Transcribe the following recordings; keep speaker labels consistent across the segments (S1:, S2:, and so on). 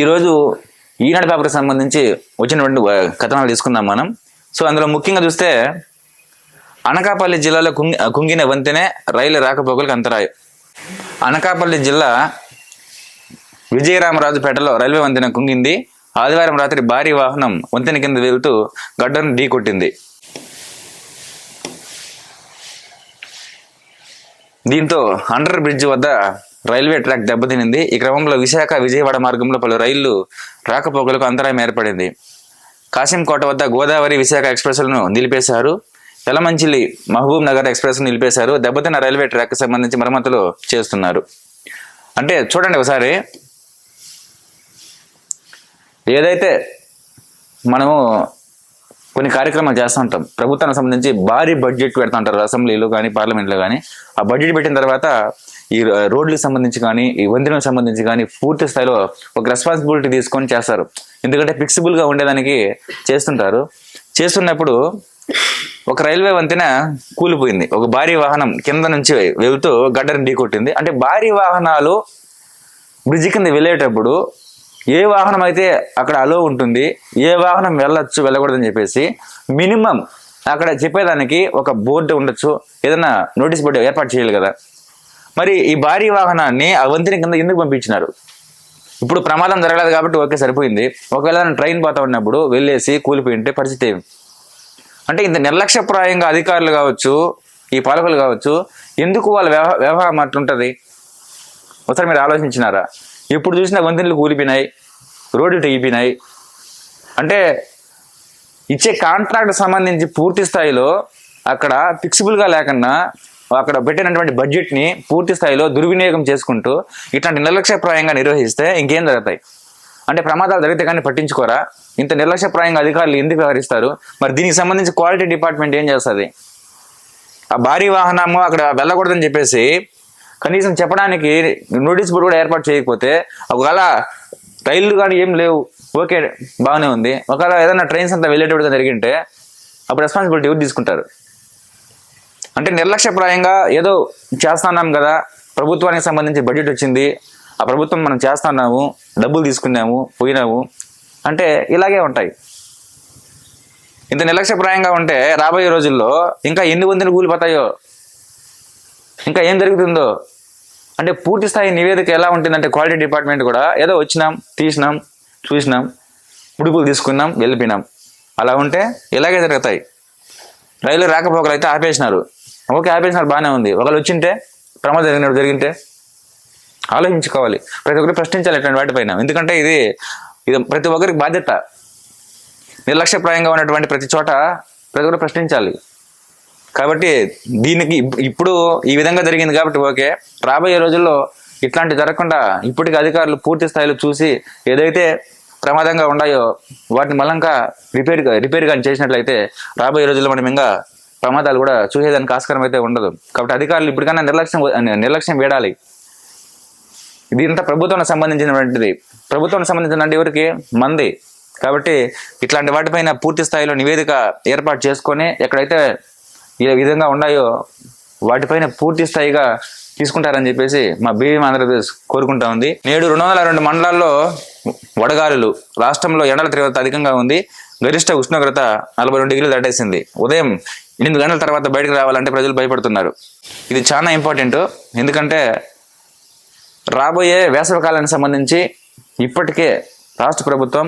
S1: ఈరోజు ఈనాడు పేపర్కి సంబంధించి వచ్చినటువంటి కథనాలు తీసుకుందాం మనం సో అందులో ముఖ్యంగా చూస్తే అనకాపల్లి జిల్లాలో కుంగి కుంగిన వంతెనే రైలు రాకపోకలకు అంతరాయం అనకాపల్లి జిల్లా విజయరామరాజుపేటలో రైల్వే వంతెన కుంగింది ఆదివారం రాత్రి భారీ వాహనం వంతెన కింద వెళ్తూ గడ్డను ఢీకొట్టింది దీంతో అండర్ బ్రిడ్జ్ వద్ద రైల్వే ట్రాక్ దెబ్బతినింది ఈ క్రమంలో విశాఖ విజయవాడ మార్గంలో పలు రైళ్లు రాకపోకలకు అంతరాయం ఏర్పడింది కాసింకోట వద్ద గోదావరి విశాఖ ఎక్స్ప్రెస్లను నిలిపేశారు యలమంచిలి మహబూబ్ నగర్ ఎక్స్ప్రెస్ నిలిపేశారు దెబ్బతిన్న రైల్వే ట్రాక్ సంబంధించి మరమ్మతులు చేస్తున్నారు అంటే చూడండి ఒకసారి ఏదైతే మనము కొన్ని కార్యక్రమాలు చేస్తూ ఉంటాం ప్రభుత్వానికి సంబంధించి భారీ బడ్జెట్ పెడతా ఉంటారు అసెంబ్లీలో కానీ పార్లమెంట్లో కానీ ఆ బడ్జెట్ పెట్టిన తర్వాత ఈ రోడ్లకు సంబంధించి కానీ ఈ వంతెనకు సంబంధించి కానీ పూర్తి స్థాయిలో ఒక రెస్పాన్సిబిలిటీ తీసుకొని చేస్తారు ఎందుకంటే ఫిక్సిబుల్గా ఉండేదానికి చేస్తుంటారు చేస్తున్నప్పుడు ఒక రైల్వే వంతెన కూలిపోయింది ఒక భారీ వాహనం కింద నుంచి వెళ్తూ గడ్డను ఢీకొట్టింది అంటే భారీ వాహనాలు బ్రిడ్జి కింద వెళ్ళేటప్పుడు ఏ వాహనం అయితే అక్కడ అలో ఉంటుంది ఏ వాహనం వెళ్ళొచ్చు వెళ్ళకూడదని చెప్పేసి మినిమం అక్కడ చెప్పేదానికి ఒక బోర్డు ఉండొచ్చు ఏదైనా నోటీస్ బోర్డు ఏర్పాటు చేయాలి కదా మరి ఈ భారీ వాహనాన్ని ఆ వంతెన కింద ఎందుకు పంపించినారు ఇప్పుడు ప్రమాదం జరగలేదు కాబట్టి ఓకే సరిపోయింది ఒకవేళ ట్రైన్ పోతా ఉన్నప్పుడు వెళ్ళేసి కూలిపోయి ఉంటే పరిస్థితి ఏమి అంటే ఇంత నిర్లక్ష్యప్రాయంగా అధికారులు కావచ్చు ఈ పాలకులు కావచ్చు ఎందుకు వాళ్ళ వ్యవహారం అట్లుంటుంది ఒకసారి మీరు ఆలోచించినారా ఎప్పుడు చూసినా వంతెనలు కూలిపోయినాయి రోడ్లు తెగిపోయినాయి అంటే ఇచ్చే కాంట్రాక్ట్ సంబంధించి పూర్తి స్థాయిలో అక్కడ ఫిక్సిబుల్గా లేకుండా అక్కడ పెట్టినటువంటి బడ్జెట్ని పూర్తి స్థాయిలో దుర్వినియోగం చేసుకుంటూ ఇట్లాంటి నిర్లక్ష్యప్రాయంగా నిర్వహిస్తే ఇంకేం జరుగుతాయి అంటే ప్రమాదాలు జరిగితే కానీ పట్టించుకోరా ఇంత నిర్లక్ష్యప్రాయంగా అధికారులు ఎందుకు వ్యవహరిస్తారు మరి దీనికి సంబంధించి క్వాలిటీ డిపార్ట్మెంట్ ఏం చేస్తుంది ఆ భారీ వాహనము అక్కడ వెళ్ళకూడదని చెప్పేసి కనీసం చెప్పడానికి నోటీస్ బోర్డు కూడా ఏర్పాటు చేయకపోతే ఒకవేళ రైళ్ళు కానీ ఏం లేవు ఓకే బాగానే ఉంది ఒకవేళ ఏదైనా ట్రైన్స్ అంతా వెళ్ళేటప్పుడు జరిగింటే అప్పుడు రెస్పాన్సిబిలిటీ ఎవరు తీసుకుంటారు అంటే నిర్లక్ష్యప్రాయంగా ఏదో చేస్తున్నాం కదా ప్రభుత్వానికి సంబంధించి బడ్జెట్ వచ్చింది ఆ ప్రభుత్వం మనం చేస్తున్నాము డబ్బులు తీసుకున్నాము పోయినాము అంటే ఇలాగే ఉంటాయి ఇంత నిర్లక్ష్యప్రాయంగా ఉంటే రాబోయే రోజుల్లో ఇంకా ఎన్ని వందలు కూలిపోతాయో ఇంకా ఏం జరుగుతుందో అంటే పూర్తి స్థాయి నివేదిక ఎలా ఉంటుందంటే క్వాలిటీ డిపార్ట్మెంట్ కూడా ఏదో వచ్చినాం తీసినాం చూసినాం ఉడుపులు తీసుకున్నాం వెళ్ళిపోయినాం అలా ఉంటే ఇలాగే జరుగుతాయి రైలు రాకపోకలు అయితే ఆపేసినారు ఓకే ఆపేసినారు బాగానే ఉంది ఒకళ్ళు వచ్చింటే ప్రమాదం జరిగినప్పుడు జరిగింటే ఆలోచించుకోవాలి ప్రతి ఒక్కరు ప్రశ్నించాలి ఇటువంటి వాటిపైన ఎందుకంటే ఇది ఇది ప్రతి ఒక్కరికి బాధ్యత నిర్లక్ష్యప్రాయంగా ఉన్నటువంటి ప్రతి చోట ప్రతి ఒక్కరు ప్రశ్నించాలి కాబట్టి దీనికి ఇప్పుడు ఈ విధంగా జరిగింది కాబట్టి ఓకే రాబోయే రోజుల్లో ఇట్లాంటి జరగకుండా ఇప్పటికి అధికారులు పూర్తి స్థాయిలో చూసి ఏదైతే ప్రమాదంగా ఉన్నాయో వాటిని మళ్ళంగా రిపేర్ రిపేర్ కానీ చేసినట్లయితే రాబోయే రోజుల్లో మనం ఇంకా ప్రమాదాలు కూడా చూసేదానికి ఆస్కారం అయితే ఉండదు కాబట్టి అధికారులు ఇప్పటికన్నా నిర్లక్ష్యం నిర్లక్ష్యం వేడాలి దీనింతా ప్రభుత్వానికి సంబంధించినటువంటిది ప్రభుత్వానికి సంబంధించిన ఎవరికి మంది కాబట్టి ఇట్లాంటి వాటిపైన పూర్తి స్థాయిలో నివేదిక ఏర్పాటు చేసుకొని ఎక్కడైతే ఏ విధంగా ఉన్నాయో వాటిపైన పూర్తి స్థాయిగా తీసుకుంటారని చెప్పేసి మా బీవీఎం ఆంధ్రప్రదేశ్ కోరుకుంటా ఉంది నేడు రెండు వందల రెండు మండలాల్లో వడగాలులు రాష్ట్రంలో ఎండల తీవ్రత అధికంగా ఉంది గరిష్ట ఉష్ణోగ్రత నలభై రెండు డిగ్రీలు దాటేసింది ఉదయం ఎనిమిది గంటల తర్వాత బయటకు రావాలంటే ప్రజలు భయపడుతున్నారు ఇది చాలా ఇంపార్టెంట్ ఎందుకంటే రాబోయే కాలానికి సంబంధించి ఇప్పటికే రాష్ట్ర ప్రభుత్వం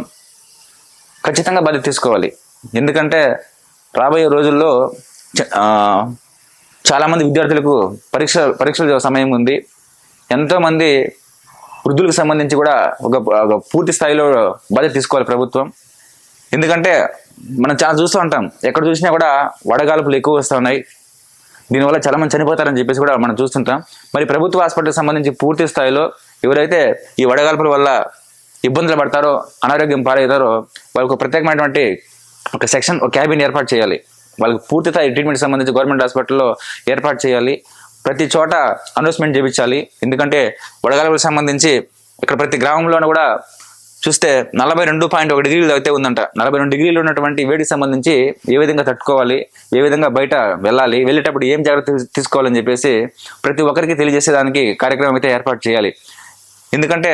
S1: ఖచ్చితంగా బాధ్యత తీసుకోవాలి ఎందుకంటే రాబోయే రోజుల్లో చాలామంది విద్యార్థులకు పరీక్ష పరీక్షల సమయం ఉంది ఎంతోమంది వృద్ధులకు సంబంధించి కూడా ఒక పూర్తి స్థాయిలో బాధ్యత తీసుకోవాలి ప్రభుత్వం ఎందుకంటే మనం చాలా చూస్తూ ఉంటాం ఎక్కడ చూసినా కూడా వడగాల్పులు ఎక్కువ వస్తూ ఉన్నాయి దీనివల్ల మంది చనిపోతారని చెప్పేసి కూడా మనం చూస్తుంటాం మరి ప్రభుత్వ హాస్పిటల్కి సంబంధించి పూర్తి స్థాయిలో ఎవరైతే ఈ వడగాల్పుల వల్ల ఇబ్బందులు పడతారో అనారోగ్యం పాలవుతారో వాళ్ళకు ప్రత్యేకమైనటువంటి ఒక సెక్షన్ ఒక క్యాబిన్ ఏర్పాటు చేయాలి వాళ్ళకి పూర్తి స్థాయి ట్రీట్మెంట్ సంబంధించి గవర్నమెంట్ హాస్పిటల్లో ఏర్పాటు చేయాలి ప్రతి చోట అనౌన్స్మెంట్ చేయించాలి ఎందుకంటే వడగాలకు సంబంధించి ఇక్కడ ప్రతి గ్రామంలోనూ కూడా చూస్తే నలభై రెండు పాయింట్ ఒక డిగ్రీలు అయితే ఉందంట నలభై రెండు డిగ్రీలు ఉన్నటువంటి వేడికి సంబంధించి ఏ విధంగా తట్టుకోవాలి ఏ విధంగా బయట వెళ్ళాలి వెళ్ళేటప్పుడు ఏం జాగ్రత్త తీసుకోవాలని చెప్పేసి ప్రతి ఒక్కరికి తెలియజేసేదానికి కార్యక్రమం అయితే ఏర్పాటు చేయాలి ఎందుకంటే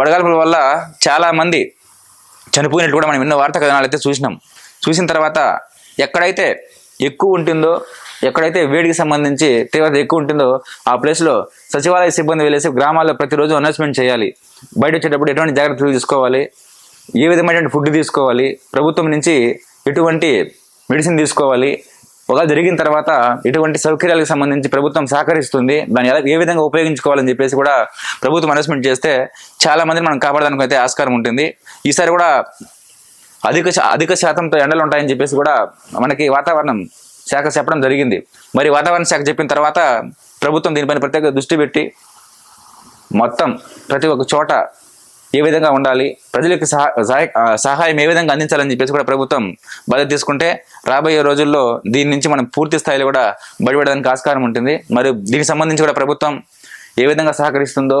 S1: వడగాల్పుల వల్ల చాలామంది చనిపోయినట్టు కూడా మనం ఎన్నో వార్తా కథనాలు అయితే చూసినాం చూసిన తర్వాత ఎక్కడైతే ఎక్కువ ఉంటుందో ఎక్కడైతే వేడికి సంబంధించి తీవ్రత ఎక్కువ ఉంటుందో ఆ ప్లేస్లో సచివాలయ సిబ్బంది వెళ్ళేసి గ్రామాల్లో ప్రతిరోజు అనౌన్స్మెంట్ చేయాలి బయట వచ్చేటప్పుడు ఎటువంటి జాగ్రత్తలు తీసుకోవాలి ఏ విధమైనటువంటి ఫుడ్ తీసుకోవాలి ప్రభుత్వం నుంచి ఎటువంటి మెడిసిన్ తీసుకోవాలి ఒకవేళ జరిగిన తర్వాత ఇటువంటి సౌకర్యాలకు సంబంధించి ప్రభుత్వం సహకరిస్తుంది దాన్ని ఎలా ఏ విధంగా ఉపయోగించుకోవాలని చెప్పేసి కూడా ప్రభుత్వం అనౌన్స్మెంట్ చేస్తే చాలామంది మనం కాపాడడానికి అయితే ఆస్కారం ఉంటుంది ఈసారి కూడా అధిక అధిక శాతంతో ఎండలు ఉంటాయని చెప్పేసి కూడా మనకి వాతావరణం శాఖ చెప్పడం జరిగింది మరి వాతావరణ శాఖ చెప్పిన తర్వాత ప్రభుత్వం దీనిపైన ప్రత్యేక దృష్టి పెట్టి మొత్తం ప్రతి ఒక్క చోట ఏ విధంగా ఉండాలి ప్రజలకు సహాయం ఏ విధంగా అందించాలని చెప్పేసి కూడా ప్రభుత్వం బాధ్యత తీసుకుంటే రాబోయే రోజుల్లో దీని నుంచి మనం పూర్తి స్థాయిలో కూడా బడిపడడానికి ఆస్కారం ఉంటుంది మరియు దీనికి సంబంధించి కూడా ప్రభుత్వం ఏ విధంగా సహకరిస్తుందో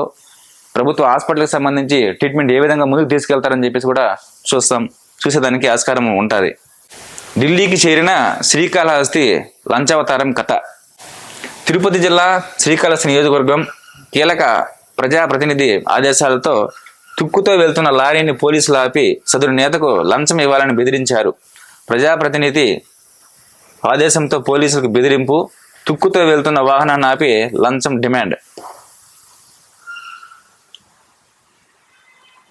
S1: ప్రభుత్వ హాస్పిటల్కి సంబంధించి ట్రీట్మెంట్ ఏ విధంగా ముందుకు తీసుకెళ్తారని చెప్పేసి కూడా చూస్తాం చూసేదానికి ఆస్కారం ఉంటుంది ఢిల్లీకి చేరిన శ్రీకాళహస్తి లంచావతారం కథ తిరుపతి జిల్లా శ్రీకాళహస్తి నియోజకవర్గం కీలక ప్రజాప్రతినిధి ఆదేశాలతో తుక్కుతో వెళ్తున్న లారీని పోలీసులు ఆపి సదరు నేతకు లంచం ఇవ్వాలని బెదిరించారు ప్రజాప్రతినిధి ఆదేశంతో పోలీసులకు బెదిరింపు తుక్కుతో వెళ్తున్న వాహనాన్ని ఆపి లంచం డిమాండ్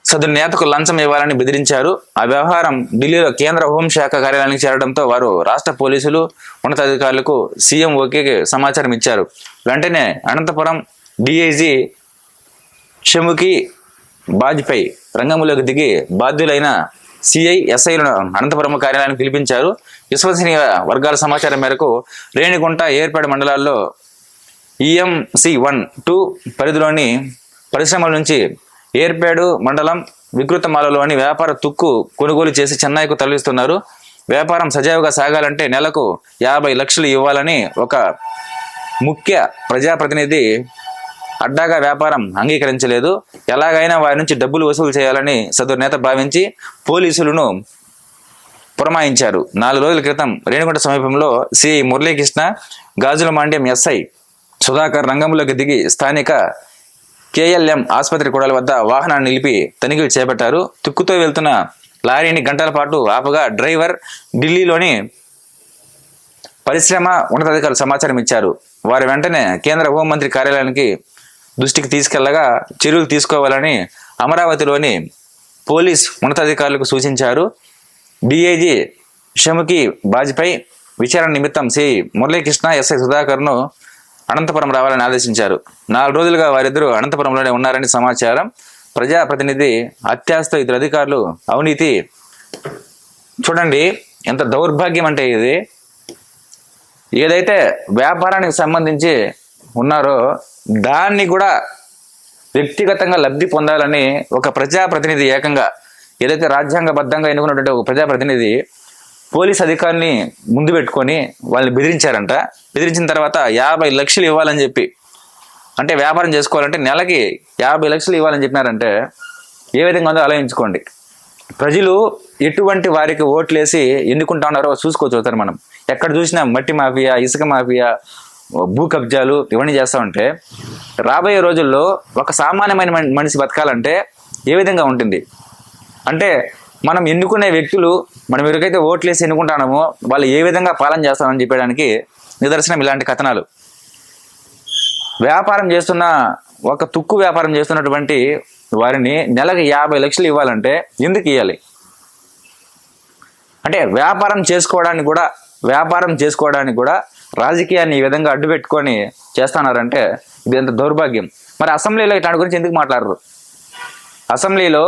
S1: సదరు నేతకు లంచం ఇవ్వాలని బెదిరించారు ఆ వ్యవహారం ఢిల్లీలో కేంద్ర హోంశాఖ కార్యాలయానికి చేరడంతో వారు రాష్ట్ర పోలీసులు ఉన్నతాధికారులకు సీఎం ఓకే సమాచారం ఇచ్చారు వెంటనే అనంతపురం డిఐజీ షముకి బాజ్పేయి రంగంలోకి దిగి బాధ్యులైన సిఐ ఎస్ఐలను అనంతపురం కార్యాలయానికి పిలిపించారు విశ్వసనీయ వర్గాల సమాచారం మేరకు రేణిగుంట ఏర్పాటు మండలాల్లో ఈఎంసి వన్ టూ పరిధిలోని పరిశ్రమల నుంచి ఏర్పేడు మండలం వికృతమాలలోని వ్యాపార తుక్కు కొనుగోలు చేసి చెన్నైకు తరలిస్తున్నారు వ్యాపారం సజావుగా సాగాలంటే నెలకు యాభై లక్షలు ఇవ్వాలని ఒక ముఖ్య ప్రజాప్రతినిధి అడ్డాగా వ్యాపారం అంగీకరించలేదు ఎలాగైనా వారి నుంచి డబ్బులు వసూలు చేయాలని సదరు నేత భావించి పోలీసులను పురమాయించారు నాలుగు రోజుల క్రితం రేణుగుంట సమీపంలో సిఐ మురళీకృష్ణ గాజుల మాండ్యం ఎస్ఐ సుధాకర్ రంగంలోకి దిగి స్థానిక కేఎల్ఎం ఆసుపత్రి కూడల వద్ద వాహనాన్ని నిలిపి తనిఖీలు చేపట్టారు తుక్కుతో వెళ్తున్న లారీని గంటల పాటు ఆపగా డ్రైవర్ ఢిల్లీలోని పరిశ్రమ ఉన్నతాధికారులు సమాచారం ఇచ్చారు వారు వెంటనే కేంద్ర హోంమంత్రి కార్యాలయానికి దృష్టికి తీసుకెళ్లగా చర్యలు తీసుకోవాలని అమరావతిలోని పోలీస్ ఉన్నతాధికారులకు సూచించారు డిఐజీ షముఖి బాజ్పై విచారణ నిమిత్తం సి మురళీకృష్ణ ఎస్ఐ సుధాకర్ను అనంతపురం రావాలని ఆదేశించారు నాలుగు రోజులుగా వారిద్దరూ అనంతపురంలోనే ఉన్నారని సమాచారం ప్రజాప్రతినిధి అత్యాశతో ఇద్దరు అధికారులు అవినీతి చూడండి ఎంత దౌర్భాగ్యం అంటే ఇది ఏదైతే వ్యాపారానికి సంబంధించి ఉన్నారో దాన్ని కూడా వ్యక్తిగతంగా లబ్ధి పొందాలని ఒక ప్రజాప్రతినిధి ఏకంగా ఏదైతే రాజ్యాంగబద్ధంగా ఎన్నుకున్నటువంటి ఒక ప్రజాప్రతినిధి పోలీస్ అధికారిని ముందు పెట్టుకొని వాళ్ళని బెదిరించారంట బెదిరించిన తర్వాత యాభై లక్షలు ఇవ్వాలని చెప్పి అంటే వ్యాపారం చేసుకోవాలంటే నెలకి యాభై లక్షలు ఇవ్వాలని చెప్పినారంటే ఏ విధంగా ఉందో ఆలోచించుకోండి ప్రజలు ఎటువంటి వారికి ఓట్లేసి ఎన్నుకుంటా ఉన్నారో చూసుకోవచ్చు అవుతారు మనం ఎక్కడ చూసినా మట్టి మాఫియా ఇసుక మాఫియా భూ కబ్జాలు ఇవన్నీ చేస్తూ ఉంటే రాబోయే రోజుల్లో ఒక సామాన్యమైన మనిషి బతకాలంటే ఏ విధంగా ఉంటుంది అంటే మనం ఎన్నుకునే వ్యక్తులు మనం ఎవరికైతే ఓట్లేసి ఎన్నుకుంటామో వాళ్ళు ఏ విధంగా పాలన చేస్తామని చెప్పడానికి నిదర్శనం ఇలాంటి కథనాలు వ్యాపారం చేస్తున్న ఒక తుక్కు వ్యాపారం చేస్తున్నటువంటి వారిని నెలకు యాభై లక్షలు ఇవ్వాలంటే ఎందుకు ఇవ్వాలి అంటే వ్యాపారం చేసుకోవడానికి కూడా వ్యాపారం చేసుకోవడానికి కూడా రాజకీయాన్ని ఈ విధంగా అడ్డుపెట్టుకొని చేస్తున్నారంటే ఇది ఎంత దౌర్భాగ్యం మరి అసెంబ్లీలో ఇట్లాంటి గురించి ఎందుకు మాట్లాడరు అసెంబ్లీలో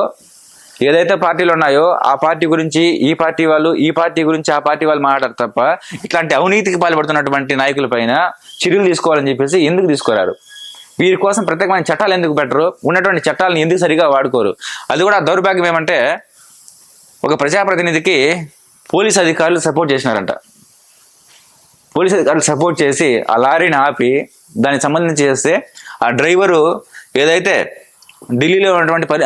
S1: ఏదైతే పార్టీలు ఉన్నాయో ఆ పార్టీ గురించి ఈ పార్టీ వాళ్ళు ఈ పార్టీ గురించి ఆ పార్టీ వాళ్ళు మాట్లాడతారు తప్ప ఇట్లాంటి అవినీతికి పాల్పడుతున్నటువంటి నాయకుల పైన చర్యలు తీసుకోవాలని చెప్పేసి ఎందుకు తీసుకురారు వీరి కోసం ప్రత్యేకమైన చట్టాలు ఎందుకు పెట్టరు ఉన్నటువంటి చట్టాలను ఎందుకు సరిగా వాడుకోరు అది కూడా దౌర్భాగ్యం ఏమంటే ఒక ప్రజాప్రతినిధికి పోలీస్ అధికారులు సపోర్ట్ చేసినారంట పోలీస్ అధికారులు సపోర్ట్ చేసి ఆ లారీని ఆపి దానికి సంబంధించి చేస్తే ఆ డ్రైవరు ఏదైతే ఢిల్లీలో ఉన్నటువంటి పరి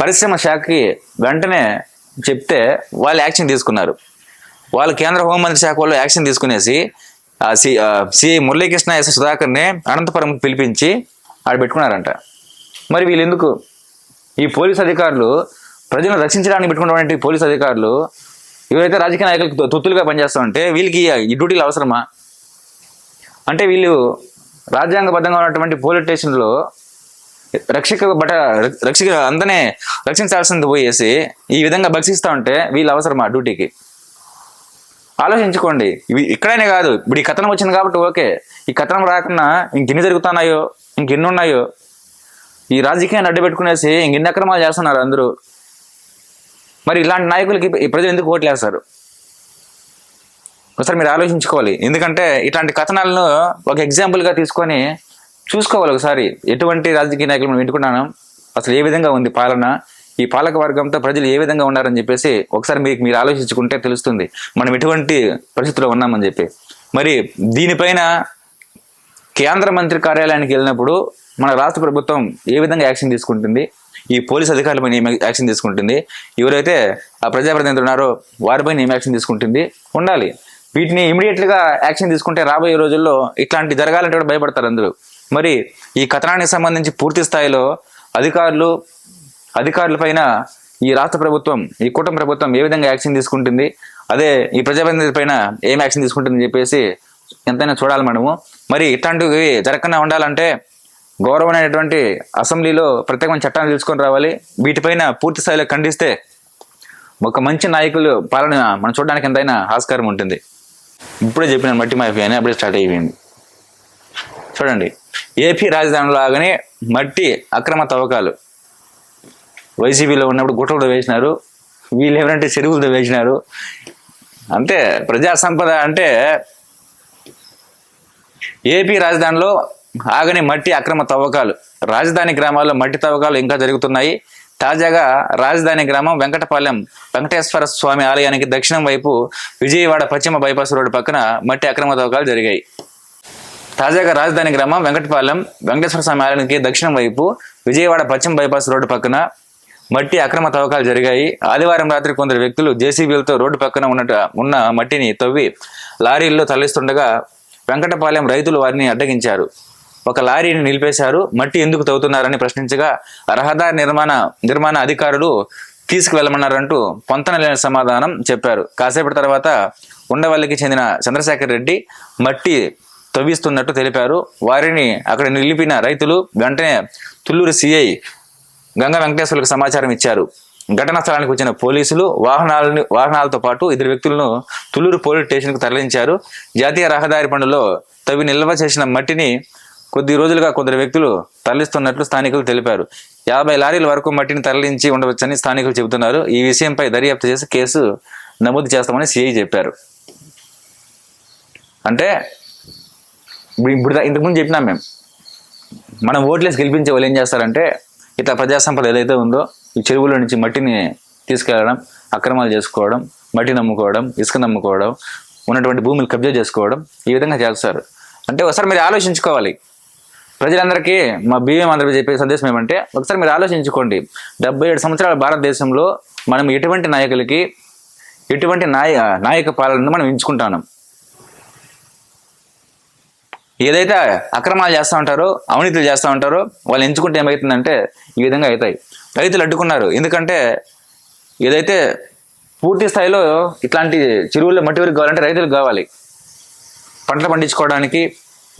S1: పరిశ్రమ శాఖకి వెంటనే చెప్తే వాళ్ళు యాక్షన్ తీసుకున్నారు వాళ్ళు కేంద్ర హోంమంత్రి శాఖ వాళ్ళు యాక్షన్ తీసుకునేసి సి సి మురళీకృష్ణ ఎస్ సుధాకర్ని అనంతపురం పిలిపించి ఆడ పెట్టుకున్నారంట మరి వీళ్ళు ఎందుకు ఈ పోలీస్ అధికారులు ప్రజలను రక్షించడానికి పెట్టుకున్నటువంటి పోలీస్ అధికారులు ఇవైతే రాజకీయ నాయకులకు తొత్తులుగా పనిచేస్తామంటే వీళ్ళకి ఈ డ్యూటీలు అవసరమా అంటే వీళ్ళు రాజ్యాంగబద్ధంగా ఉన్నటువంటి పోలీస్ స్టేషన్లో రక్షక బట రక్షక అందనే రక్షించాల్సింది పోయేసి ఈ విధంగా భక్షిస్తూ ఉంటే వీళ్ళు అవసరమా డ్యూటీకి ఆలోచించుకోండి ఇవి ఇక్కడనే కాదు ఇప్పుడు ఈ కథనం వచ్చింది కాబట్టి ఓకే ఈ కథనం రాకుండా ఇంకెన్ని జరుగుతున్నాయో ఇంకెన్ని ఉన్నాయో ఈ రాజకీయాన్ని అడ్డు పెట్టుకునేసి ఇంకెన్ని అక్రమాలు చేస్తున్నారు అందరూ మరి ఇలాంటి నాయకులకి ప్రజలు ఎందుకు ఓట్లు వేస్తారు ఒకసారి మీరు ఆలోచించుకోవాలి ఎందుకంటే ఇట్లాంటి కథనాలను ఒక ఎగ్జాంపుల్గా తీసుకొని చూసుకోవాలి ఒకసారి ఎటువంటి రాజకీయ నాయకులు మనం వింటుకున్నాను అసలు ఏ విధంగా ఉంది పాలన ఈ పాలక వర్గంతో ప్రజలు ఏ విధంగా ఉన్నారని చెప్పేసి ఒకసారి మీకు మీరు ఆలోచించుకుంటే తెలుస్తుంది మనం ఎటువంటి పరిస్థితిలో ఉన్నామని చెప్పి మరి దీనిపైన కేంద్ర మంత్రి కార్యాలయానికి వెళ్ళినప్పుడు మన రాష్ట్ర ప్రభుత్వం ఏ విధంగా యాక్షన్ తీసుకుంటుంది ఈ పోలీస్ అధికారులపై ఏం యాక్షన్ తీసుకుంటుంది ఎవరైతే ఆ ప్రజాప్రతినిధులు ఉన్నారో వారిపైన ఏం యాక్షన్ తీసుకుంటుంది ఉండాలి వీటిని ఇమీడియట్గా యాక్షన్ తీసుకుంటే రాబోయే రోజుల్లో ఇట్లాంటి జరగాలంటే కూడా భయపడతారు అందరూ మరి ఈ కథనానికి సంబంధించి పూర్తి స్థాయిలో అధికారులు అధికారుల పైన ఈ రాష్ట్ర ప్రభుత్వం ఈ కూటమి ప్రభుత్వం ఏ విధంగా యాక్షన్ తీసుకుంటుంది అదే ఈ ప్రజాప్రతినిధి పైన ఏం యాక్షన్ తీసుకుంటుందని చెప్పేసి ఎంతైనా చూడాలి మనము మరి ఇట్లాంటివి జరగకుండా ఉండాలంటే గౌరవమైనటువంటి అసెంబ్లీలో ప్రత్యేకమైన చట్టాన్ని తీసుకొని రావాలి వీటిపైన పూర్తి స్థాయిలో ఖండిస్తే ఒక మంచి నాయకులు పాలన మనం చూడడానికి ఎంతైనా ఆస్కారం ఉంటుంది ఇప్పుడే చెప్పిన మట్టి మాఫియా అని అప్పుడే స్టార్ట్ అయిపోయింది చూడండి ఏపీ రాజధానిలాగానే మట్టి అక్రమ తవ్వకాలు వైసీపీలో ఉన్నప్పుడు గుట్టలు వేసినారు వీళ్ళు ఎవరంటే చెరువులతో వేసినారు అంతే ప్రజా సంపద అంటే ఏపీ రాజధానిలో ఆగని మట్టి అక్రమ తవ్వకాలు రాజధాని గ్రామాల్లో మట్టి తవ్వకాలు ఇంకా జరుగుతున్నాయి తాజాగా రాజధాని గ్రామం వెంకటపాలెం వెంకటేశ్వర స్వామి ఆలయానికి దక్షిణం వైపు విజయవాడ పశ్చిమ బైపాస్ రోడ్డు పక్కన మట్టి అక్రమ తవ్వకాలు జరిగాయి తాజాగా రాజధాని గ్రామం వెంకటపాలెం వెంకటేశ్వర స్వామి ఆలయానికి దక్షిణం వైపు విజయవాడ పశ్చిమ బైపాస్ రోడ్డు పక్కన మట్టి అక్రమ తవ్వకాలు జరిగాయి ఆదివారం రాత్రి కొందరు వ్యక్తులు జేసీబీలతో రోడ్డు పక్కన ఉన్న ఉన్న మట్టిని తవ్వి లారీల్లో తరలిస్తుండగా వెంకటపాలెం రైతులు వారిని అడ్డగించారు ఒక లారీని నిలిపేశారు మట్టి ఎందుకు తవ్వుతున్నారని ప్రశ్నించగా రహదారి నిర్మాణ నిర్మాణ అధికారులు తీసుకువెళ్ళమన్నారంటూ పొంతన లేని సమాధానం చెప్పారు కాసేపటి తర్వాత ఉండవల్లికి చెందిన చంద్రశేఖర్ రెడ్డి మట్టి తవ్విస్తున్నట్టు తెలిపారు వారిని అక్కడ నిలిపిన రైతులు వెంటనే తుల్లూరు సిఐ గంగా వెంకటేశ్వర్లకు సమాచారం ఇచ్చారు ఘటనా స్థలానికి వచ్చిన పోలీసులు వాహనాలని వాహనాలతో పాటు ఇద్దరు వ్యక్తులను తుళ్ళూరు పోలీస్ స్టేషన్కు తరలించారు జాతీయ రహదారి పనుల్లో తవ్వి నిల్వ చేసిన మట్టిని కొద్ది రోజులుగా కొందరు వ్యక్తులు తరలిస్తున్నట్లు స్థానికులు తెలిపారు యాభై లారీల వరకు మట్టిని తరలించి ఉండవచ్చని స్థానికులు చెబుతున్నారు ఈ విషయంపై దర్యాప్తు చేసి కేసు నమోదు చేస్తామని సిఐ చెప్పారు అంటే ఇప్పుడు ఇంతకుముందు చెప్పినాం మేము మనం ఓట్లేసి గెలిపించే వాళ్ళు ఏం చేస్తారంటే ఇట్లా ప్రజా సంపద ఏదైతే ఉందో ఈ చెరువుల నుంచి మట్టిని తీసుకెళ్లడం అక్రమాలు చేసుకోవడం మట్టి నమ్ముకోవడం ఇసుక నమ్ముకోవడం ఉన్నటువంటి భూములు కబ్జా చేసుకోవడం ఈ విధంగా చేస్తారు అంటే ఒకసారి మీరు ఆలోచించుకోవాలి ప్రజలందరికీ మా బిఎం అందరికీ చెప్పే సందేశం ఏమంటే ఒకసారి మీరు ఆలోచించుకోండి డెబ్బై ఏడు సంవత్సరాల భారతదేశంలో మనం ఎటువంటి నాయకులకి ఎటువంటి నాయ నాయక పాలనను మనం ఎంచుకుంటాను ఏదైతే అక్రమాలు చేస్తూ ఉంటారో అవినీతులు చేస్తూ ఉంటారో వాళ్ళు ఎంచుకుంటే ఏమవుతుందంటే ఈ విధంగా అవుతాయి రైతులు అడ్డుకున్నారు ఎందుకంటే ఏదైతే పూర్తి స్థాయిలో ఇట్లాంటి చెరువుల్లో మట్టి వరకు కావాలంటే రైతులకు కావాలి పంటలు పండించుకోవడానికి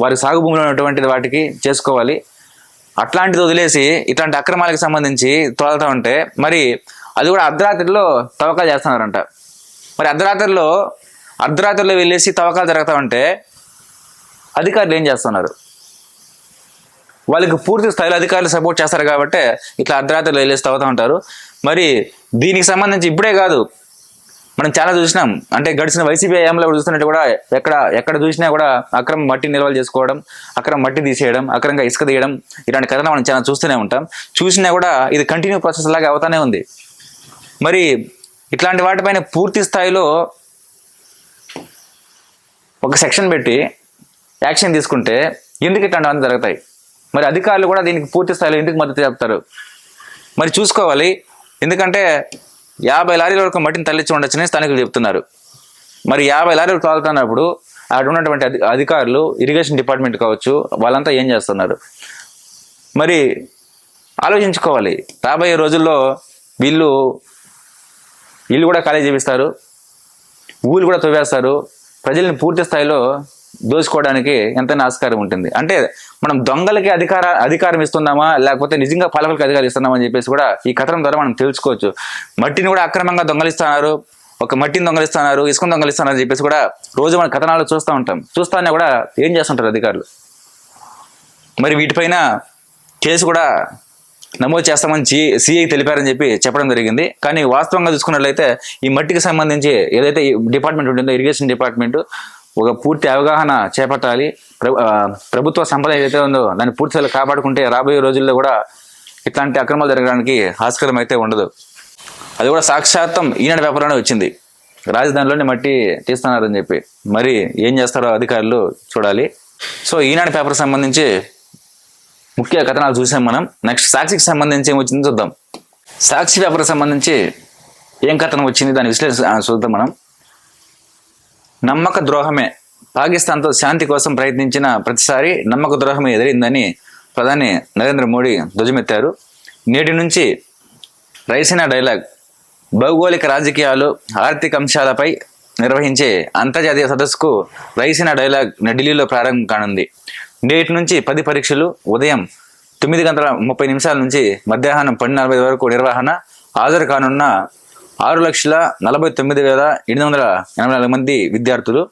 S1: వారి సాగు భూమిలో ఉన్నటువంటి వాటికి చేసుకోవాలి అట్లాంటిది వదిలేసి ఇట్లాంటి అక్రమాలకు సంబంధించి తోలుతూ ఉంటే మరి అది కూడా అర్ధరాత్రిలో తవ్వకాలు చేస్తున్నారంట మరి అర్ధరాత్రిలో అర్ధరాత్రిలో వెళ్ళేసి తవ్వకాలు జరుగుతూ ఉంటే అధికారులు ఏం చేస్తున్నారు వాళ్ళకి పూర్తి స్థాయిలో అధికారులు సపోర్ట్ చేస్తారు కాబట్టి ఇట్లా అర్ధరాత్రులు వెళ్ళేసి తవ్వుతూ ఉంటారు మరి దీనికి సంబంధించి ఇప్పుడే కాదు మనం చాలా చూసినాం అంటే గడిచిన వైసీపీ హయాంలో చూస్తున్నట్టు కూడా ఎక్కడ ఎక్కడ చూసినా కూడా అక్రమ మట్టి నిల్వలు చేసుకోవడం అక్రమ మట్టి తీసేయడం అక్రమంగా ఇసుక తీయడం ఇలాంటి కథలు మనం చాలా చూస్తూనే ఉంటాం చూసినా కూడా ఇది కంటిన్యూ ప్రాసెస్ లాగా అవుతానే ఉంది మరి ఇట్లాంటి వాటిపైన పూర్తి స్థాయిలో ఒక సెక్షన్ పెట్టి యాక్షన్ తీసుకుంటే ఎందుకు ఇట్లాంటివన్నీ జరుగుతాయి మరి అధికారులు కూడా దీనికి పూర్తి స్థాయిలో ఎందుకు మద్దతు చెప్తారు మరి చూసుకోవాలి ఎందుకంటే యాభై లారీల వరకు మట్టిని తల్లిచ్చి ఉండొచ్చని స్థానికులు చెప్తున్నారు మరి యాభై లారీలు తాగుతున్నప్పుడు అక్కడ ఉన్నటువంటి అధికారులు ఇరిగేషన్ డిపార్ట్మెంట్ కావచ్చు వాళ్ళంతా ఏం చేస్తున్నారు మరి ఆలోచించుకోవాలి రాబోయే రోజుల్లో వీళ్ళు ఇల్లు కూడా ఖాళీ చేపిస్తారు ఊళ్ళు కూడా తవ్వేస్తారు ప్రజల్ని పూర్తి స్థాయిలో దోచుకోవడానికి ఎంత ఆస్కారం ఉంటుంది అంటే మనం దొంగలకి అధికార అధికారం ఇస్తున్నామా లేకపోతే నిజంగా పాలకులకి అధికారం ఇస్తున్నామా అని చెప్పేసి కూడా ఈ కథనం ద్వారా మనం తెలుసుకోవచ్చు మట్టిని కూడా అక్రమంగా దొంగలిస్తున్నారు ఒక మట్టిని దొంగలిస్తున్నారు ఇసుకను దొంగలిస్తున్నారు అని చెప్పేసి కూడా రోజు మన కథనాలు చూస్తూ ఉంటాం చూస్తానే కూడా ఏం చేస్తుంటారు అధికారులు మరి వీటిపైన కేసు కూడా నమోదు చేస్తామని సి సిఐ తెలిపారని చెప్పి చెప్పడం జరిగింది కానీ వాస్తవంగా చూసుకున్నట్లయితే ఈ మట్టికి సంబంధించి ఏదైతే డిపార్ట్మెంట్ ఉంటుందో ఇరిగేషన్ డిపార్ట్మెంట్ ఒక పూర్తి అవగాహన చేపట్టాలి ప్రభుత్వ సంపద ఏదైతే ఉందో దాన్ని పూర్తిగా కాపాడుకుంటే రాబోయే రోజుల్లో కూడా ఇట్లాంటి అక్రమాలు జరగడానికి ఆస్కారం అయితే ఉండదు అది కూడా సాక్షాత్తం ఈనాడు పేపర్లోనే వచ్చింది రాజధానిలోనే మట్టి తీస్తున్నారని చెప్పి మరి ఏం చేస్తారో అధికారులు చూడాలి సో ఈనాడు పేపర్ సంబంధించి ముఖ్య కథనాలు చూసాం మనం నెక్స్ట్ సాక్షికి సంబంధించి ఏం వచ్చిందో చూద్దాం సాక్షి పేపర్ సంబంధించి ఏం కథనం వచ్చింది దాని విశ్లేషణ చూద్దాం మనం నమ్మక ద్రోహమే పాకిస్తాన్తో శాంతి కోసం ప్రయత్నించిన ప్రతిసారి నమ్మక ద్రోహమే ఎదిరిందని ప్రధాని నరేంద్ర మోడీ ధ్వజమెత్తారు నేటి నుంచి రైసినా డైలాగ్ భౌగోళిక రాజకీయాలు ఆర్థిక అంశాలపై నిర్వహించే అంతర్జాతీయ సదస్సుకు రైసినా డైలాగ్ ఢిల్లీలో ప్రారంభం కానుంది నేటి నుంచి పది పరీక్షలు ఉదయం తొమ్మిది గంటల ముప్పై నిమిషాల నుంచి మధ్యాహ్నం పన్నెండు నలభై వరకు నిర్వహణ హాజరు కానున్న ఆరు లక్షల నలభై తొమ్మిది వేల ఎనిమిది వందల ఎనభై నాలుగు మంది విద్యార్థులు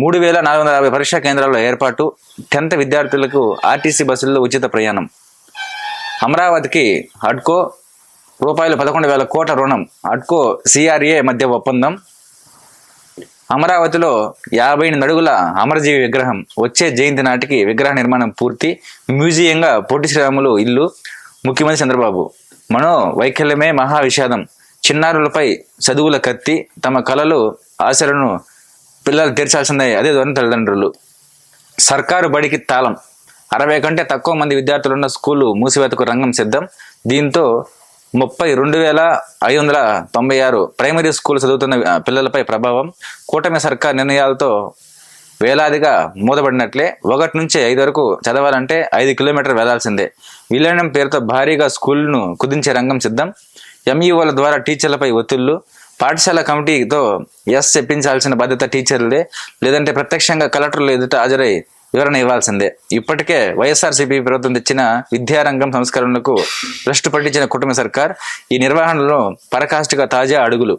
S1: మూడు వేల నాలుగు వందల యాభై పరీక్షా కేంద్రాల్లో ఏర్పాటు టెన్త్ విద్యార్థులకు ఆర్టీసీ బస్సుల్లో ఉచిత ప్రయాణం అమరావతికి అడ్కో రూపాయలు పదకొండు వేల కోట్ల రుణం అడ్కో సిఆర్ఏ మధ్య ఒప్పందం అమరావతిలో యాభై ఎనిమిది అడుగుల అమరజీవి విగ్రహం వచ్చే జయంతి నాటికి విగ్రహ నిర్మాణం పూర్తి మ్యూజియంగా పోటీ శ్రీరాములు ఇల్లు ముఖ్యమంత్రి చంద్రబాబు మనో వైకల్యమే మహా విషాదం చిన్నారులపై చదువుల కత్తి తమ కళలు ఆశలను పిల్లలు తీర్చాల్సిందే అదే ధోరణి తల్లిదండ్రులు సర్కారు బడికి తాళం అరవై కంటే తక్కువ మంది విద్యార్థులున్న స్కూలు మూసివేతకు రంగం సిద్ధం దీంతో ముప్పై రెండు వేల ఐదు వందల తొంభై ఆరు ప్రైమరీ స్కూల్ చదువుతున్న పిల్లలపై ప్రభావం కూటమి సర్కార్ నిర్ణయాలతో వేలాదిగా మూతబడినట్లే ఒకటి నుంచి ఐదు వరకు చదవాలంటే ఐదు కిలోమీటర్ వెళ్లాల్సిందే విలీనం పేరుతో భారీగా స్కూల్ను కుదించే రంగం సిద్ధం ఎంఈఓల e ద్వారా టీచర్లపై ఒత్తిళ్లు పాఠశాల కమిటీతో ఎస్ చెప్పించాల్సిన బాధ్యత టీచర్లదే లేదంటే ప్రత్యక్షంగా కలెక్టర్లు ఎదుట హాజరై వివరణ ఇవ్వాల్సిందే ఇప్పటికే వైఎస్ఆర్సీపీ ప్రభుత్వం తెచ్చిన విద్యారంగం సంస్కరణలకు భ్రష్టు పట్టించిన కుటుంబ సర్కార్ ఈ నిర్వహణలో పరకాష్ఠగా తాజా అడుగులు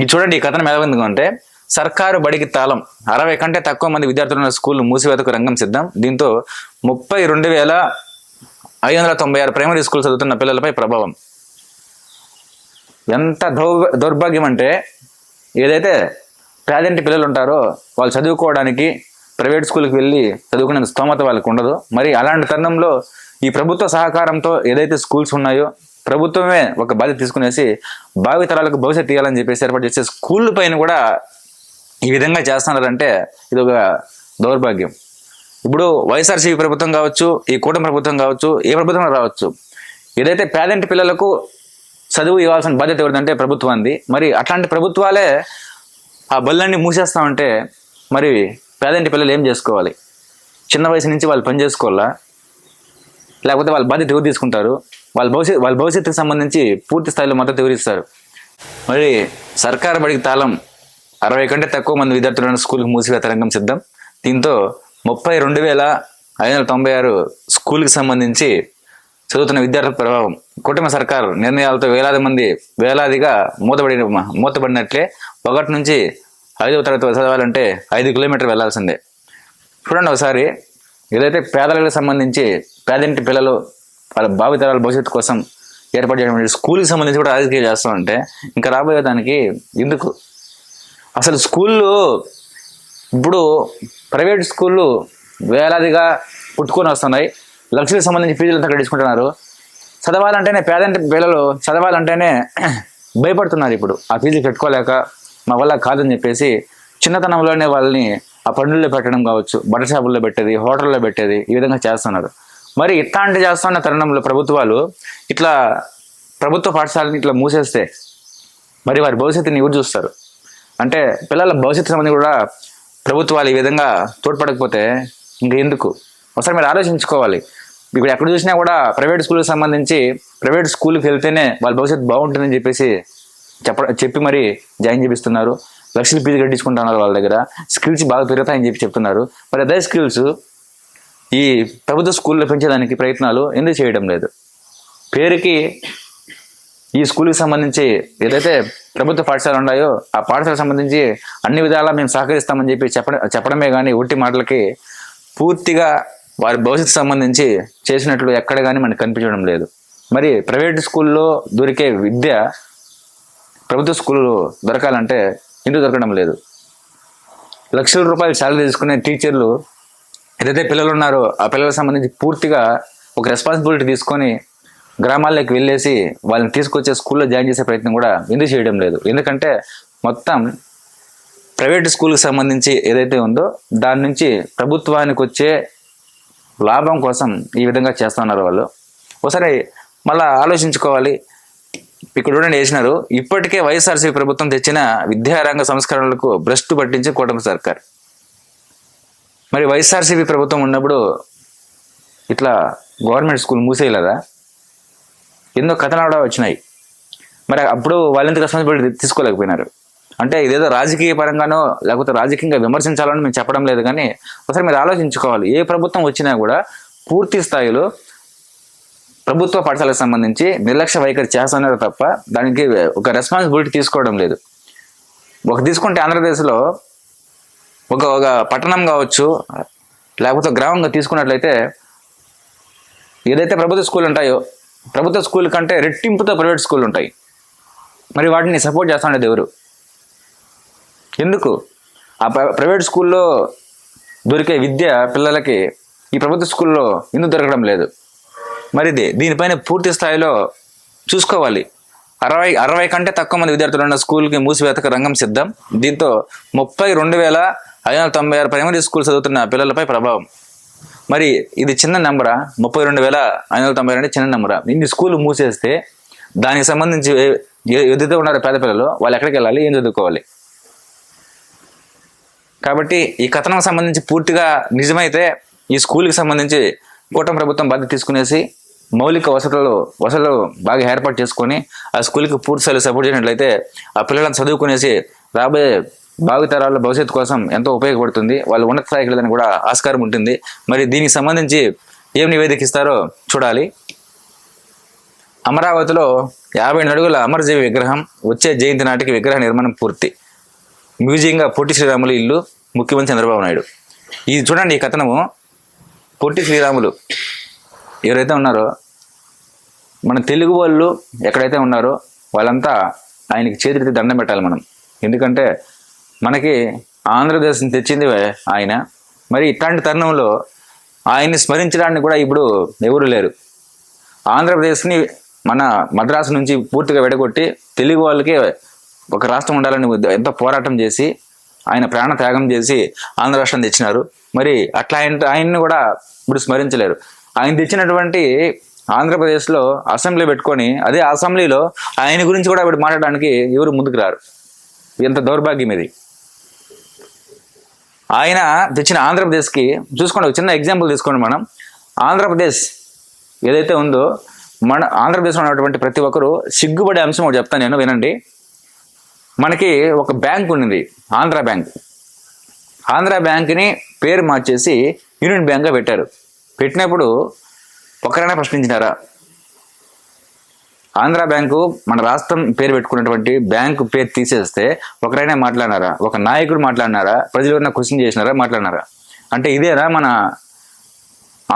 S1: ఇది చూడండి ఈ కథనం ఎలా అంటే సర్కారు బడికి తాళం అరవై కంటే తక్కువ మంది విద్యార్థులున్న స్కూల్ మూసివేతకు రంగం సిద్ధం దీంతో ముప్పై రెండు వేల ఐదు వందల తొంభై ఆరు ప్రైమరీ స్కూల్ చదువుతున్న పిల్లలపై ప్రభావం ఎంత దౌర్భాగ్యం అంటే ఏదైతే పేదంటి పిల్లలు ఉంటారో వాళ్ళు చదువుకోవడానికి ప్రైవేట్ స్కూల్కి వెళ్ళి చదువుకునేంత స్తోమత వాళ్ళకు ఉండదు మరి అలాంటి తరుణంలో ఈ ప్రభుత్వ సహకారంతో ఏదైతే స్కూల్స్ ఉన్నాయో ప్రభుత్వమే ఒక బాధ్యత తీసుకునేసి భావితరాలకు భవిష్యత్తు తీయాలని చెప్పేసి ఏర్పాటు చేసే స్కూల్ పైన కూడా ఈ విధంగా చేస్తున్నారంటే ఇది ఒక దౌర్భాగ్యం ఇప్పుడు వైఎస్ఆర్సీపీ ప్రభుత్వం కావచ్చు ఈ కూటమి ప్రభుత్వం కావచ్చు ఏ ప్రభుత్వం రావచ్చు ఏదైతే పేదంటి పిల్లలకు చదువు ఇవ్వాల్సిన బాధ్యత ఎవరిదంటే ప్రభుత్వాన్ని మరి అట్లాంటి ప్రభుత్వాలే ఆ బల్లన్ని మూసేస్తామంటే మరి పేదంటి పిల్లలు ఏం చేసుకోవాలి చిన్న వయసు నుంచి వాళ్ళు పని చేసుకోవాలా లేకపోతే వాళ్ళ బాధ్యత ఎవరు తీసుకుంటారు వాళ్ళ భవిష్యత్ వాళ్ళ భవిష్యత్తుకు సంబంధించి పూర్తి స్థాయిలో మద్దతు ఎవరిస్తారు మరి సర్కారు బడికి తాళం అరవై కంటే తక్కువ మంది విద్యార్థులను స్కూల్కి మూసివేత రంగం సిద్ధం దీంతో ముప్పై రెండు వేల ఐదు వందల తొంభై ఆరు స్కూల్కి సంబంధించి చదువుతున్న విద్యార్థుల ప్రభావం కుటుంబ సర్కారు నిర్ణయాలతో వేలాది మంది వేలాదిగా మూతబడి మూతబడినట్లే ఒకటి నుంచి ఐదవ తరగతి చదవాలంటే ఐదు కిలోమీటర్లు వెళ్లాల్సిందే చూడండి ఒకసారి ఏదైతే పేదలకు సంబంధించి పేదింటి పిల్లలు వాళ్ళ భావితరాల భవిష్యత్తు కోసం ఏర్పాటు చేయడం స్కూల్కి సంబంధించి కూడా రాజకీయాలు చేస్తామంటే ఇంకా రాబోయే దానికి ఎందుకు అసలు స్కూళ్ళు ఇప్పుడు ప్రైవేట్ స్కూళ్ళు వేలాదిగా పుట్టుకొని వస్తున్నాయి లక్షలకు సంబంధించి ఫీజులు అంతా తీసుకుంటున్నారు చదవాలంటేనే పేద పిల్లలు చదవాలంటేనే భయపడుతున్నారు ఇప్పుడు ఆ ఫీజులు కట్టుకోలేక మా వల్ల కాదని చెప్పేసి చిన్నతనంలోనే వాళ్ళని ఆ పండుల్లో పెట్టడం కావచ్చు బట్టల షాపుల్లో పెట్టేది హోటల్లో పెట్టేది ఈ విధంగా చేస్తున్నారు మరి ఇట్లాంటి చేస్తున్న తరుణంలో ప్రభుత్వాలు ఇట్లా ప్రభుత్వ పాఠశాలని ఇట్లా మూసేస్తే మరి వారి భవిష్యత్తుని ఎవరు చూస్తారు అంటే పిల్లల భవిష్యత్తు సంబంధించి కూడా ప్రభుత్వాలు ఈ విధంగా తోడ్పడకపోతే ఇంకా ఎందుకు ఒకసారి మీరు ఆలోచించుకోవాలి ఇప్పుడు ఎక్కడ చూసినా కూడా ప్రైవేట్ స్కూల్కి సంబంధించి ప్రైవేట్ స్కూల్కి వెళ్తేనే వాళ్ళ భవిష్యత్తు బాగుంటుందని చెప్పేసి చెప్ప చెప్పి మరి జాయిన్ చేపిస్తున్నారు లక్షలు ఫీజు కట్టించుకుంటున్నారు వాళ్ళ దగ్గర స్కిల్స్ బాగా పెరుగుతాయని చెప్పి చెప్తున్నారు మరి అదే స్కిల్స్ ఈ ప్రభుత్వ స్కూల్లో పెంచేదానికి ప్రయత్నాలు ఎందుకు చేయడం లేదు పేరుకి ఈ స్కూల్కి సంబంధించి ఏదైతే ప్రభుత్వ పాఠశాలలు ఉన్నాయో ఆ పాఠశాలకు సంబంధించి అన్ని విధాలా మేము సహకరిస్తామని చెప్పి చెప్ప చెప్పడమే కానీ ఒట్టి మాటలకి పూర్తిగా వారి భవిష్యత్తు సంబంధించి చేసినట్లు ఎక్కడ కానీ మనకు కనిపించడం లేదు మరి ప్రైవేట్ స్కూల్లో దొరికే విద్య ప్రభుత్వ స్కూల్లో దొరకాలంటే ఇంటి దొరకడం లేదు లక్షల రూపాయలు శాలరీ తీసుకునే టీచర్లు ఏదైతే పిల్లలు ఉన్నారో ఆ పిల్లలకు సంబంధించి పూర్తిగా ఒక రెస్పాన్సిబిలిటీ తీసుకొని గ్రామాల్లోకి వెళ్ళేసి వాళ్ళని తీసుకొచ్చే స్కూల్లో జాయిన్ చేసే ప్రయత్నం కూడా ఎందుకు చేయడం లేదు ఎందుకంటే మొత్తం ప్రైవేట్ స్కూల్కి సంబంధించి ఏదైతే ఉందో దాని నుంచి ప్రభుత్వానికి వచ్చే లాభం కోసం ఈ విధంగా చేస్తున్నారు వాళ్ళు ఒకసారి మళ్ళా ఆలోచించుకోవాలి ఇక్కడ చూడండి వేసినారు ఇప్పటికే వైఎస్ఆర్సీ ప్రభుత్వం తెచ్చిన విద్యారంగ సంస్కరణలకు భ్రష్టు పట్టించి కూటమి సర్కార్ మరి వైఎస్ఆర్సీపీ ప్రభుత్వం ఉన్నప్పుడు ఇట్లా గవర్నమెంట్ స్కూల్ మూసేయలేదా ఎన్నో కథనాడ వచ్చినాయి మరి అప్పుడు వాళ్ళంత రెస్పాన్సిబిలిటీ తీసుకోలేకపోయినారు అంటే ఇదేదో రాజకీయ పరంగానో లేకపోతే రాజకీయంగా విమర్శించాలని మేము చెప్పడం లేదు కానీ ఒకసారి మీరు ఆలోచించుకోవాలి ఏ ప్రభుత్వం వచ్చినా కూడా పూర్తి స్థాయిలో ప్రభుత్వ పాఠశాలకు సంబంధించి నిర్లక్ష్య వైఖరి చేస్తున్నారు తప్ప దానికి ఒక రెస్పాన్సిబిలిటీ తీసుకోవడం లేదు ఒక తీసుకుంటే ఆంధ్రప్రదేశ్లో ఒక ఒక పట్టణం కావచ్చు లేకపోతే గ్రామంగా తీసుకున్నట్లయితే ఏదైతే ప్రభుత్వ స్కూల్ ఉంటాయో ప్రభుత్వ స్కూల్ కంటే రెట్టింపుతో ప్రైవేట్ స్కూల్ ఉంటాయి మరి వాటిని సపోర్ట్ చేస్తానేది ఎవరు ఎందుకు ఆ ప్రైవేట్ స్కూల్లో దొరికే విద్య పిల్లలకి ఈ ప్రభుత్వ స్కూల్లో ఎందుకు దొరకడం లేదు మరి దీనిపైన పూర్తి స్థాయిలో చూసుకోవాలి అరవై అరవై కంటే తక్కువ మంది విద్యార్థులు ఉన్న స్కూల్కి మూసివేతకు రంగం సిద్ధం దీంతో ముప్పై రెండు వేల ఐదు వందల తొంభై ఆరు ప్రైమరీ స్కూల్ చదువుతున్న పిల్లలపై ప్రభావం మరి ఇది చిన్న నెంబరా ముప్పై రెండు వేల ఐదు వందల తొంభై అంటే చిన్న నెంబరా ఇన్ని స్కూల్ మూసేస్తే దానికి సంబంధించి ఎదుగుతూ ఉన్నారు పేద పిల్లలు వాళ్ళు ఎక్కడికి వెళ్ళాలి ఏం చదువుకోవాలి కాబట్టి ఈ కథనం సంబంధించి పూర్తిగా నిజమైతే ఈ స్కూల్కి సంబంధించి కూటమి ప్రభుత్వం బాధ్యత తీసుకునేసి మౌలిక వసతులు వసతులు బాగా ఏర్పాటు చేసుకొని ఆ స్కూల్కి పూర్తి స్థాయిలో సపోర్ట్ చేసినట్లయితే ఆ పిల్లలను చదువుకునేసి రాబోయే భావితరాల భవిష్యత్తు కోసం ఎంతో ఉపయోగపడుతుంది వాళ్ళు ఉన్నత స్థాయికి వెళ్ళదని కూడా ఆస్కారం ఉంటుంది మరి దీనికి సంబంధించి ఏం నివేదికిస్తారో చూడాలి అమరావతిలో యాభై అడుగుల అమరజీవి విగ్రహం వచ్చే జయంతి నాటికి విగ్రహ నిర్మాణం పూర్తి మ్యూజియంగా పొట్టి శ్రీరాములు ఇల్లు ముఖ్యమంత్రి చంద్రబాబు నాయుడు ఇది చూడండి ఈ కథనము పొట్టి శ్రీరాములు ఎవరైతే ఉన్నారో మన తెలుగు వాళ్ళు ఎక్కడైతే ఉన్నారో వాళ్ళంతా ఆయనకి చేతికి దండం పెట్టాలి మనం ఎందుకంటే మనకి ఆంధ్రదేశం తెచ్చింది ఆయన మరి ఇట్లాంటి తరుణంలో ఆయన్ని స్మరించడానికి కూడా ఇప్పుడు ఎవరు లేరు ఆంధ్రప్రదేశ్ని మన మద్రాసు నుంచి పూర్తిగా విడగొట్టి తెలుగు వాళ్ళకే ఒక రాష్ట్రం ఉండాలని ఎంత పోరాటం చేసి ఆయన ప్రాణ త్యాగం చేసి ఆంధ్ర రాష్ట్రం తెచ్చినారు మరి అట్లా ఆయన ఆయన్ని కూడా ఇప్పుడు స్మరించలేరు ఆయన తెచ్చినటువంటి ఆంధ్రప్రదేశ్లో అసెంబ్లీ పెట్టుకొని అదే అసెంబ్లీలో ఆయన గురించి కూడా ఇప్పుడు మాట్లాడడానికి ఎవరు ముందుకు రారు ఎంత దౌర్భాగ్యం ఇది ఆయన తెచ్చిన ఆంధ్రప్రదేశ్కి చూసుకోండి ఒక చిన్న ఎగ్జాంపుల్ తీసుకోండి మనం ఆంధ్రప్రదేశ్ ఏదైతే ఉందో మన ఆంధ్రప్రదేశ్లో ఉన్నటువంటి ప్రతి ఒక్కరూ సిగ్గుపడే అంశం ఒకటి చెప్తాను నేను వినండి మనకి ఒక బ్యాంక్ ఉన్నది ఆంధ్ర బ్యాంక్ ఆంధ్ర బ్యాంక్ని పేరు మార్చేసి యూనియన్ బ్యాంక్గా పెట్టారు పెట్టినప్పుడు ఒకరైనా ప్రశ్నించినారా ఆంధ్ర బ్యాంకు మన రాష్ట్రం పేరు పెట్టుకున్నటువంటి బ్యాంకు పేరు తీసేస్తే ఒకరైనా మాట్లాడినారా ఒక నాయకుడు మాట్లాడినారా ప్రజలు ఎవరైనా క్వశ్చన్ చేసినారా మాట్లాడినారా అంటే ఇదేనా మన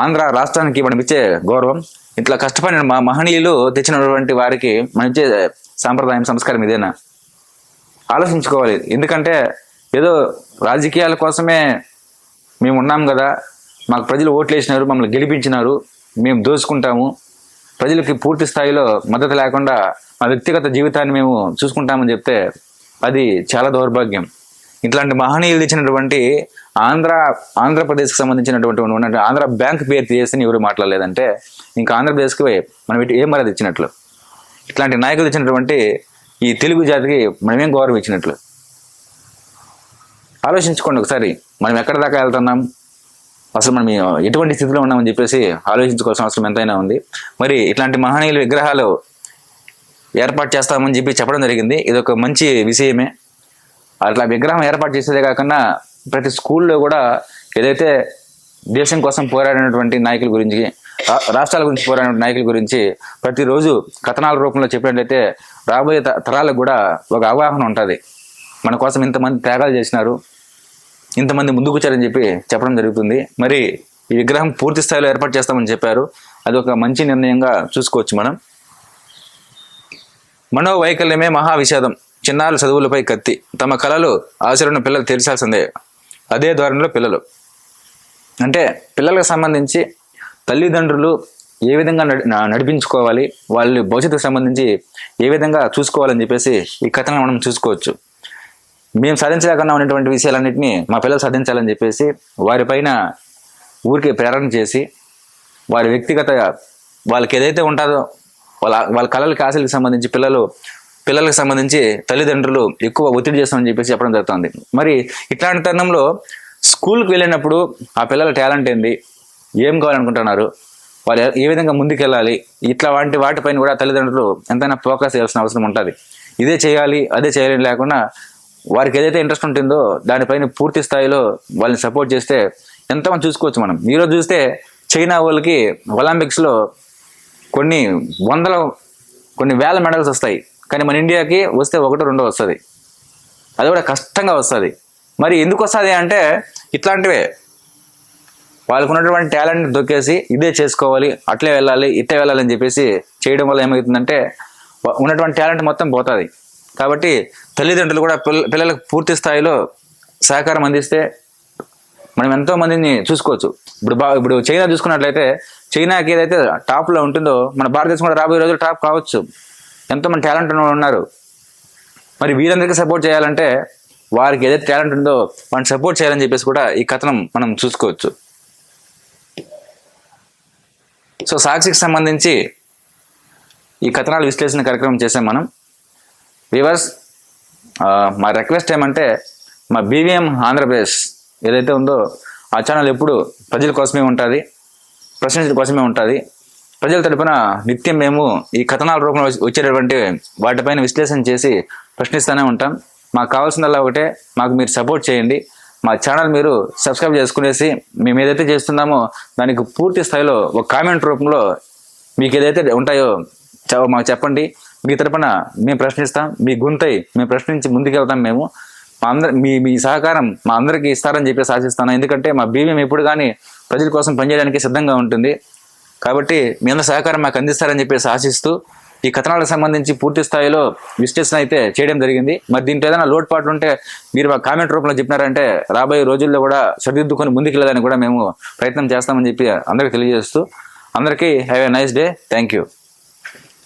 S1: ఆంధ్ర రాష్ట్రానికి మనం ఇచ్చే గౌరవం ఇట్లా కష్టపడిన మా మహనీయులు తెచ్చినటువంటి వారికి మనం ఇచ్చే సాంప్రదాయం సంస్కారం ఇదేనా ఆలోచించుకోవాలి ఎందుకంటే ఏదో రాజకీయాల కోసమే మేము ఉన్నాం కదా మాకు ప్రజలు ఓట్లు వేసినారు మమ్మల్ని గెలిపించినారు మేము దోచుకుంటాము ప్రజలకి పూర్తి స్థాయిలో మద్దతు లేకుండా మా వ్యక్తిగత జీవితాన్ని మేము చూసుకుంటామని చెప్తే అది చాలా దౌర్భాగ్యం ఇట్లాంటి మహనీయులు ఇచ్చినటువంటి ఆంధ్ర ఆంధ్రప్రదేశ్కి సంబంధించినటువంటి ఉన్నటువంటి ఆంధ్ర బ్యాంక్ పేరు చేసి ఎవరు మాట్లాడలేదంటే ఇంకా ఆంధ్రప్రదేశ్కి మనం ఏ మరది ఇచ్చినట్లు ఇట్లాంటి నాయకులు ఇచ్చినటువంటి ఈ తెలుగు జాతికి మనమేం గౌరవం ఇచ్చినట్లు ఆలోచించుకోండి ఒకసారి మనం ఎక్కడి దాకా వెళ్తున్నాం అసలు మనం ఎటువంటి స్థితిలో ఉన్నామని చెప్పేసి ఆలోచించుకోవాల్సిన అవసరం ఎంతైనా ఉంది మరి ఇట్లాంటి మహనీయుల విగ్రహాలు ఏర్పాటు చేస్తామని చెప్పి చెప్పడం జరిగింది ఇది ఒక మంచి విషయమే అట్లా విగ్రహం ఏర్పాటు చేసేదే కాకుండా ప్రతి స్కూల్లో కూడా ఏదైతే దేశం కోసం పోరాడినటువంటి నాయకుల గురించి రాష్ట్రాల గురించి పోరాడిన నాయకుల గురించి ప్రతిరోజు కథనాల రూపంలో చెప్పినట్లయితే రాబోయే తరాలకు కూడా ఒక అవగాహన ఉంటుంది మన కోసం ఇంతమంది త్యాగాలు చేసినారు ఇంతమంది ముందుకొచ్చారని చెప్పి చెప్పడం జరుగుతుంది మరి ఈ విగ్రహం పూర్తి స్థాయిలో ఏర్పాటు చేస్తామని చెప్పారు అది ఒక మంచి నిర్ణయంగా చూసుకోవచ్చు మనం మనోవైకల్యమే మహావిషాదం చిన్నారుల చదువులపై కత్తి తమ కళలు ఆచరణ పిల్లలు తెలిసాల్సిందే అదే ధోరణిలో పిల్లలు అంటే పిల్లలకు సంబంధించి తల్లిదండ్రులు ఏ విధంగా నడిపించుకోవాలి వాళ్ళు భవిష్యత్తుకు సంబంధించి ఏ విధంగా చూసుకోవాలని చెప్పేసి ఈ కథను మనం చూసుకోవచ్చు మేము సాధించలేకుండా ఉన్నటువంటి విషయాలన్నింటినీ మా పిల్లలు సాధించాలని చెప్పేసి వారిపైన ఊరికే ప్రేరణ చేసి వారి వ్యక్తిగత వాళ్ళకి ఏదైతే ఉంటుందో వాళ్ళ వాళ్ళ కళలకి ఆశలకు సంబంధించి పిల్లలు పిల్లలకు సంబంధించి తల్లిదండ్రులు ఎక్కువ ఒత్తిడి చేస్తామని చెప్పేసి చెప్పడం జరుగుతుంది మరి ఇట్లాంటి తరుణంలో స్కూల్కి వెళ్ళినప్పుడు ఆ పిల్లల టాలెంట్ ఏంది ఏం కావాలనుకుంటున్నారు వాళ్ళు ఏ విధంగా ముందుకెళ్ళాలి ఇట్లా వంటి వాటిపైన కూడా తల్లిదండ్రులు ఎంతైనా ఫోకస్ చేయాల్సిన అవసరం ఉంటుంది ఇదే చేయాలి అదే చేయాలని లేకుండా వారికి ఏదైతే ఇంట్రెస్ట్ ఉంటుందో దానిపైన పూర్తి స్థాయిలో వాళ్ళని సపోర్ట్ చేస్తే ఎంతమంది చూసుకోవచ్చు మనం ఈరోజు చూస్తే చైనా వాళ్ళకి ఒలింపిక్స్లో కొన్ని వందల కొన్ని వేల మెడల్స్ వస్తాయి కానీ మన ఇండియాకి వస్తే ఒకటో రెండో వస్తుంది అది కూడా కష్టంగా వస్తుంది మరి ఎందుకు వస్తుంది అంటే ఇట్లాంటివే ఉన్నటువంటి టాలెంట్ దొక్కేసి ఇదే చేసుకోవాలి అట్లే వెళ్ళాలి ఇట్టే వెళ్ళాలి అని చెప్పేసి చేయడం వల్ల ఏమవుతుందంటే ఉన్నటువంటి టాలెంట్ మొత్తం పోతుంది కాబట్టి తల్లిదండ్రులు కూడా పిల్ల పిల్లలకు పూర్తి స్థాయిలో సహకారం అందిస్తే మనం ఎంతో మందిని చూసుకోవచ్చు ఇప్పుడు బా ఇప్పుడు చైనా చూసుకున్నట్లయితే చైనాకి ఏదైతే టాప్లో ఉంటుందో మన భారతదేశం కూడా రాబోయే రోజులు టాప్ కావచ్చు ఎంతో మంది టాలెంట్ ఉన్నారు మరి వీరందరికీ సపోర్ట్ చేయాలంటే వారికి ఏదైతే టాలెంట్ ఉందో వాళ్ళని సపోర్ట్ చేయాలని చెప్పేసి కూడా ఈ కథనం మనం చూసుకోవచ్చు సో సాక్షికి సంబంధించి ఈ కథనాలు విశ్లేషణ కార్యక్రమం చేసాం మనం వివర్స్ మా రిక్వెస్ట్ ఏమంటే మా బీవీఎం ఆంధ్రప్రదేశ్ ఏదైతే ఉందో ఆ ఛానల్ ఎప్పుడు ప్రజల కోసమే ఉంటుంది ప్రశ్నించడం కోసమే ఉంటుంది ప్రజల తరపున నిత్యం మేము ఈ కథనాల రూపంలో వచ్చేటటువంటి వాటిపైన విశ్లేషణ చేసి ప్రశ్నిస్తూనే ఉంటాం మాకు కావాల్సిందల్లా ఒకటే మాకు మీరు సపోర్ట్ చేయండి మా ఛానల్ మీరు సబ్స్క్రైబ్ చేసుకునేసి మేము ఏదైతే చేస్తున్నామో దానికి పూర్తి స్థాయిలో ఒక కామెంట్ రూపంలో మీకు ఏదైతే ఉంటాయో మాకు చెప్పండి మీ తరపున మేము ప్రశ్నిస్తాం మీ గుంతై మేము ప్రశ్నించి ముందుకెళ్తాం మేము మా అందరి మీ మీ సహకారం మా అందరికీ ఇస్తారని చెప్పేసి ఆశిస్తాను ఎందుకంటే మా బీవీఎం ఎప్పుడు కానీ ప్రజల కోసం పనిచేయడానికి సిద్ధంగా ఉంటుంది కాబట్టి మీ అందరి సహకారం మాకు అందిస్తారని చెప్పేసి ఆశిస్తూ ఈ కథనాలకు సంబంధించి పూర్తి స్థాయిలో విశ్లేషణ అయితే చేయడం జరిగింది మరి దీంట్లో ఏదైనా లోటుపాటు ఉంటే మీరు మా కామెంట్ రూపంలో చెప్పినారంటే రాబోయే రోజుల్లో కూడా సరిదిద్దుకొని ముందుకెళ్ళదని కూడా మేము ప్రయత్నం చేస్తామని చెప్పి అందరికీ తెలియజేస్తూ అందరికీ have a nice day thank you